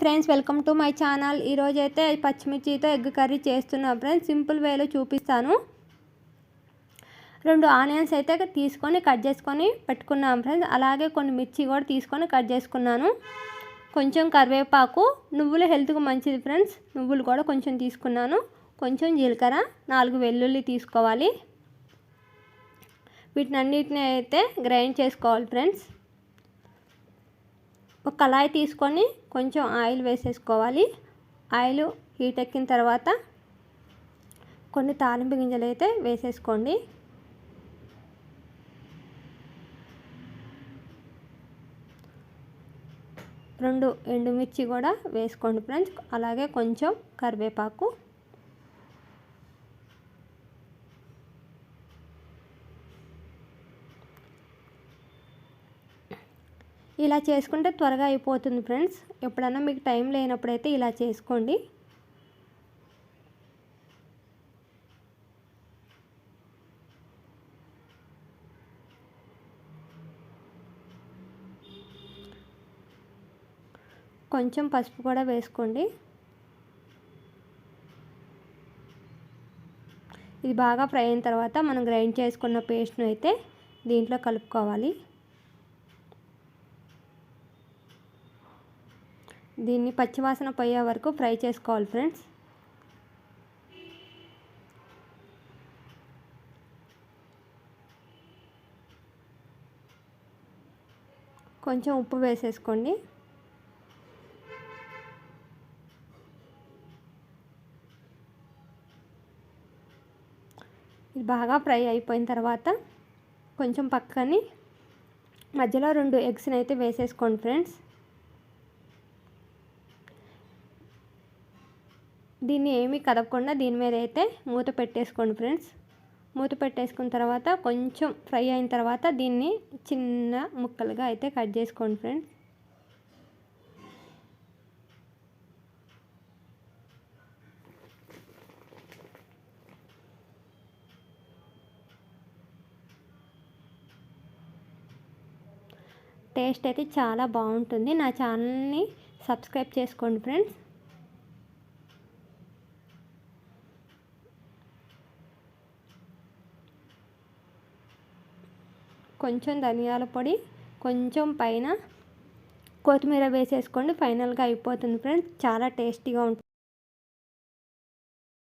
Friends welcome to my channel. ఈరోజు అయితే పచ్చిమిర్చితో ఎగ్ కర్రీ చేస్తున్నా ఫ్రెండ్స్. సింపుల్ వేలో చూపిస్తాను. రెండు ఆనియన్స్ అయితే తీసుకొని కట్ చేసుకొని పెట్టుకున్నాం ఫ్రెండ్స్. అలాగే కొన్ని మిర్చి కూడా తీసుకొని కట్ చేసుకున్నాను. కొంచెం కరివేపాకు నువ్వులు హెల్త్కి మంచిది ఫ్రెండ్స్. నువ్వులు కూడా కొంచెం తీసుకున్నాను. కొంచెం జీలకర్ర నాలుగు వెల్లుల్లి తీసుకోవాలి. వీటిని అన్నిటిని అయితే గ్రైండ్ చేసుకోవాలి ఫ్రెండ్స్. ఒక కళాయి తీసుకొని కొంచెం ఆయిల్ వేసేసుకోవాలి. ఆయిల్ హీట్ ఎక్కిన తర్వాత కొన్ని తాలింపు గింజలు అయితే వేసేసుకోండి. రెండు ఎండుమిర్చి కూడా వేసుకోండి ఫ్రెండ్స్. అలాగే కొంచెం కరివేపాకు ఇలా చేసుకుంటే త్వరగా అయిపోతుంది ఫ్రెండ్స్. ఎప్పుడన్నా మీకు టైం లేనప్పుడైతే ఇలా చేసుకోండి. కొంచెం పసుపు కూడా వేసుకోండి. ఇది బాగా ఫ్రై అయిన తర్వాత మనం గ్రైండ్ చేసుకున్న పేస్ట్ను అయితే దీంట్లో కలుపుకోవాలి. దీన్ని పచ్చివాసన పోయే వరకు ఫ్రై చేసుకోవాలి ఫ్రెండ్స్. కొంచెం ఉప్పు వేసేసుకోండి. ఇది బాగా ఫ్రై అయిపోయిన తర్వాత కొంచెం పక్కని మధ్యలో రెండు ఎగ్స్ని అయితే వేసేసుకోండి ఫ్రెండ్స్. దీన్ని ఏమీ కదపకుండా దీని మీద అయితే మూత పెట్టేసుకోండి ఫ్రెండ్స్. మూత పెట్టేసుకున్న తర్వాత కొంచెం ఫ్రై అయిన తర్వాత దీన్ని చిన్న ముక్కలుగా అయితే కట్ చేసుకోండి ఫ్రెండ్స్. టేస్ట్ అయితే చాలా బాగుంటుంది. నా ఛానల్ని సబ్స్క్రైబ్ చేసుకోండి ఫ్రెండ్స్. కొంచెం ధనియాల పొడి కొంచెం పైన కొత్తిమీర వేసేసుకోండి ఫైనల్గా అయిపోతుంది ఫ్రెండ్స్. చాలా టేస్టీగా ఉంటుంది.